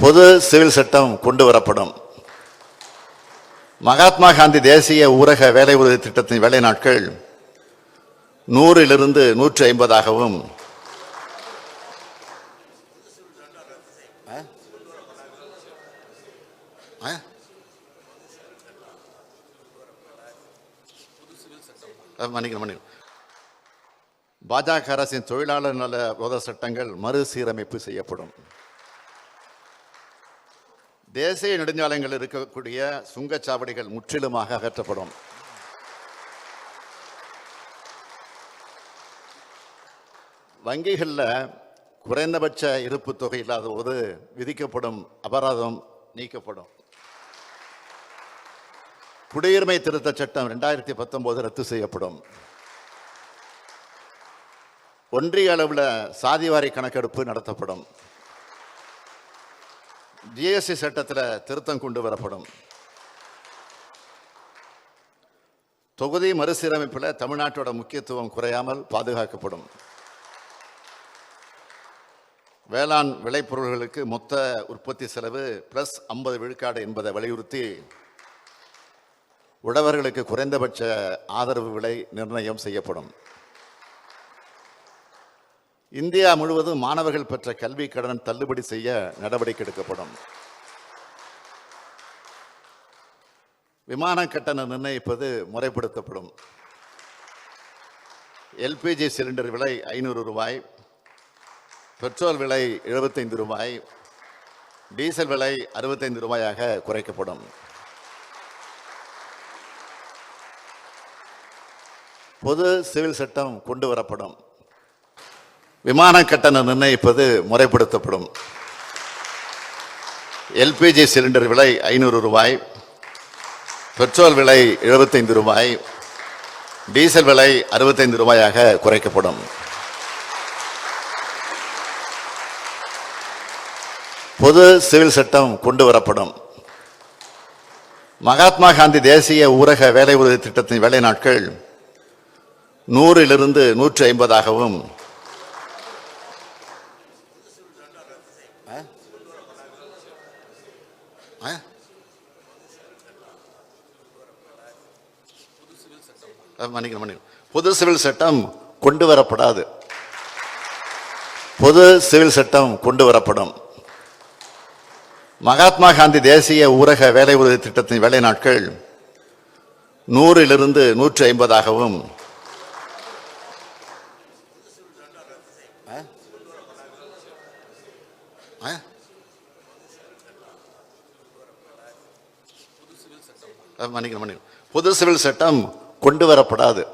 பொது சிவில் சட்டம் கொண்டு வரப்படும். மகாத்மா காந்தி தேசிய ஊரக வேலை உறுதி திட்டத்தின் வேலை நாட்கள் நூறிலிருந்து நூற்றி ஐம்பதாகவும் மன்னிக்கணும் மன்னிக்கணும். பாஜக அரசின் தொழிலாளர் நல விரோத சட்டங்கள் மறுசீரமைப்பு செய்யப்படும். தேசிய நெடுஞ்சாலைகளில் இருக்கக்கூடிய சுங்கச்சாவடிகள் முற்றிலுமாக அகற்றப்படும். வங்கிகளில் குறைந்தபட்ச இருப்பு தொகை இல்லாத போது விதிக்கப்படும் அபராதம் நீக்கப்படும். குடியுரிமை திருத்த சட்டம் ரெண்டாயிரத்தி பத்தொன்பது ரத்து செய்யப்படும். ஒன்றிய அளவில் சாதிவாரி கணக்கெடுப்பு நடத்தப்படும். ஜிஎஸ்டி சட்டத்தில் திருத்தம் கொண்டு வரப்படும். தொகுதி மறுசீரமைப்பில் தமிழ்நாட்டோட முக்கியத்துவம் குறையாமல் பாதுகாக்கப்படும். வேளாண் விளைபொருள்களுக்கு மொத்த உற்பத்தி செலவு பிளஸ் ஐம்பது விழுக்காடு என்பதை வலியுறுத்தி உழவர்களுக்கு குறைந்தபட்ச ஆதரவு விலை நிர்ணயம் செய்யப்படும். இந்தியா முழுவதும் மாணவர்கள் பெற்ற கல்வி கடன் தள்ளுபடி செய்ய நடவடிக்கை எடுக்கப்படும். விமான கட்டணம் நிர்ணயிப்பது முறைப்படுத்தப்படும். எல்பிஜி சிலிண்டர் விலை ஐநூறு ரூபாய் பெட்ரோல் விலை எழுபத்தைந்து ரூபாய் டீசல் விலை அறுபத்தைந்து ரூபாயாக குறைக்கப்படும். பொது சிவில் சட்டம் கொண்டு வரப்படும். விமான கட்டணம் நிர்ணயிப்பது முறைப்படுத்தப்படும். எல்பிஜி சிலிண்டர் விலை ஐநூறு ரூபாய் பெட்ரோல் விலை எழுபத்தைந்து ரூபாய் டீசல் விலை அறுபத்தைந்து ரூபாயாக குறைக்கப்படும். பொது சிவில் சட்டம் கொண்டு வரப்படும். மகாத்மா காந்தி தேசிய ஊரக வேலை உறுதி திட்டத்தின் வேலை நாட்கள் நூறிலிருந்து நூற்றி ஐம்பதாகவும் மன்னிக்கணும் மன்னிக்கணும். பொது சிவில் சட்டம் கொண்டு வரப்படாது பொது சிவில் சட்டம் கொண்டு வரப்படும் மகாத்மா காந்தி தேசிய ஊரக வேலை உறுதி திட்டத்தின் வேலை நாட்கள் நூறிலிருந்து நூற்றி ஐம்பதாகவும் மன்னிக்கணும் மன்னிக்கணும். பொது சிவில் சட்டம் கொண்டு வரப்படாது